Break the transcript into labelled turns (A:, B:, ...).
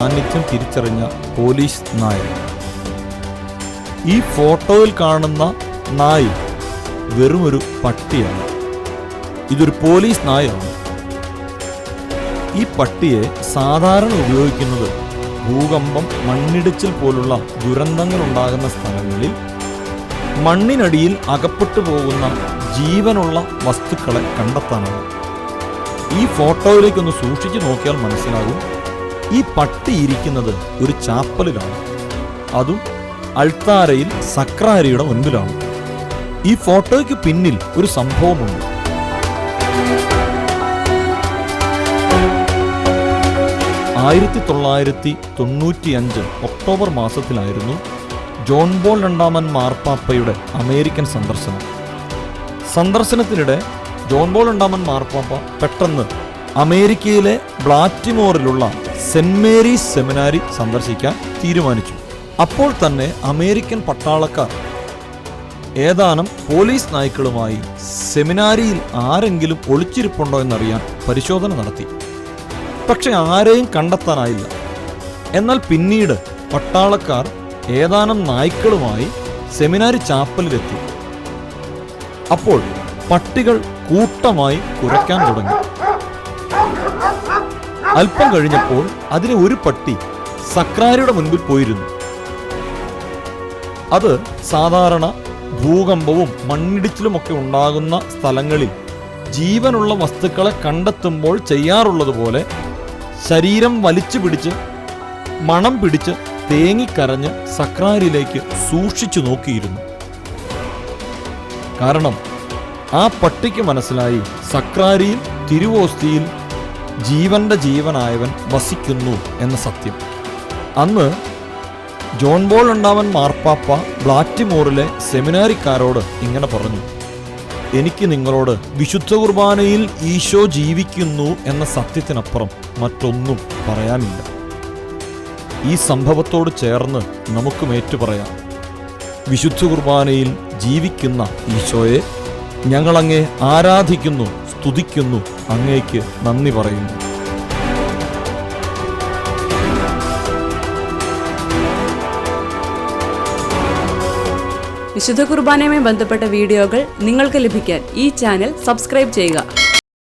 A: സാന്നിധ്യം തിരിച്ചറിഞ്ഞ പോലീസ് നായ ഈ ഫോട്ടോയിൽ കാണുന്ന നായ് വെറുമൊരു പട്ടിയാണ്. ഇതൊരു പോലീസ് നായാണ്. ഈ പട്ടിയെ സാധാരണ ഉപയോഗിക്കുന്നത് ഭൂകമ്പം മണ്ണിടിച്ചിൽ പോലുള്ള ദുരന്തങ്ങൾ ഉണ്ടാകുന്ന സ്ഥലങ്ങളിൽ മണ്ണിനടിയിൽ അകപ്പെട്ടു പോകുന്ന ജീവനുള്ള വസ്തുക്കളെ കണ്ടെത്താനാണ്. ഈ ഫോട്ടോയിലേക്കൊന്ന് സൂക്ഷിച്ചു നോക്കിയാൽ മനസ്സിലാകും ഈ പട്ടി ഇരിക്കുന്നത് ഒരു ചാപ്പലിലാണ്. അതും അൾത്താരയിൽ സക്രാരിയുടെ മുൻപിലാണ്. ഈ ഫോട്ടോയ്ക്ക് പിന്നിൽ ഒരു സംഭവമുണ്ട്. ആയിരത്തി തൊള്ളായിരത്തി തൊണ്ണൂറ്റിയഞ്ച് ഒക്ടോബർ മാസത്തിലായിരുന്നു ജോൺ ബോൾ രണ്ടാമൻ മാർപ്പാപ്പയുടെ അമേരിക്കൻ സന്ദർശനം. സന്ദർശനത്തിനിടെ ജോൺ ബോൾ രണ്ടാമൻ മാർപ്പാപ്പ പെട്ടെന്ന് അമേരിക്കയിലെ ബ്ലാറ്റിമോറിലുള്ള സെന്റ് മേരീസ് സെമിനാരി സന്ദർശിക്കാൻ തീരുമാനിച്ചു. അപ്പോൾ തന്നെ അമേരിക്കൻ പട്ടാളക്കാർ ഏതാനും പോലീസ് നായ്ക്കളുമായി സെമിനാരിയിൽ ആരെങ്കിലും ഒളിച്ചിരിപ്പുണ്ടോ എന്നറിയാൻ പരിശോധന നടത്തി. പക്ഷെ ആരെയും കണ്ടെത്താനായില്ല. എന്നാൽ പിന്നീട് പട്ടാളക്കാർ ഏതാനും നായ്ക്കളുമായി സെമിനാരി ചാപ്പലിലെത്തി. അപ്പോൾ പട്ടികൾ കൂട്ടമായി കുരയ്ക്കാൻ തുടങ്ങി. അല്പം കഴിഞ്ഞപ്പോൾ അതിലെ ഒരു പട്ടി സക്രാരിയുടെ മുൻപിൽ പോയിരുന്നു. അത് സാധാരണ ഭൂകമ്പവും മണ്ണിടിച്ചിലുമൊക്കെ ഉണ്ടാകുന്ന സ്ഥലങ്ങളിൽ ജീവനുള്ള വസ്തുക്കളെ കണ്ടെത്തുമ്പോൾ ചെയ്യാറുള്ളതുപോലെ ശരീരം വലിച്ചു പിടിച്ച് മണം പിടിച്ച് തേങ്ങിക്കരഞ്ഞ് സക്രാരിലേക്ക് സൂക്ഷിച്ചു നോക്കിയിരുന്നു. കാരണം ആ പട്ടിക്ക് മനസ്സിലായി സക്രാരിയിൽ തിരുവോസ്തിയിൽ ജീവന്റെ ജീവനായവൻ വസിക്കുന്നു എന്ന സത്യം. അന്ന് ജോൺ ബോൾ ഉണ്ടാവൻ മാർപ്പാപ്പ ബ്ലാറ്റിമോറിലെ സെമിനാരിക്കാരോട് ഇങ്ങനെ പറഞ്ഞു എനിക്ക് നിങ്ങളോട് വിശുദ്ധ കുർബാനയിൽ ഈശോ ജീവിക്കുന്നു എന്ന സത്യത്തിനപ്പുറം മറ്റൊന്നും പറയാനില്ല. ഈ സംഭവത്തോട് ചേർന്ന് നമുക്കും ഏറ്റുപറയാം വിശുദ്ധ കുർബാനയിൽ ജീവിക്കുന്ന ഈശോയെ ഞങ്ങളങ്ങേ ആരാധിക്കുന്നു സ്തുതിക്കുന്നു അങ്ങേക്ക് നന്ദി പറയുന്നു.
B: വിശുദ്ധ കുർബാനയുമായി ബന്ധപ്പെട്ട വീഡിയോകൾ നിങ്ങൾക്ക് ലഭിക്കാൻ ഈ ചാനൽ സബ്സ്ക്രൈബ് ചെയ്യുക.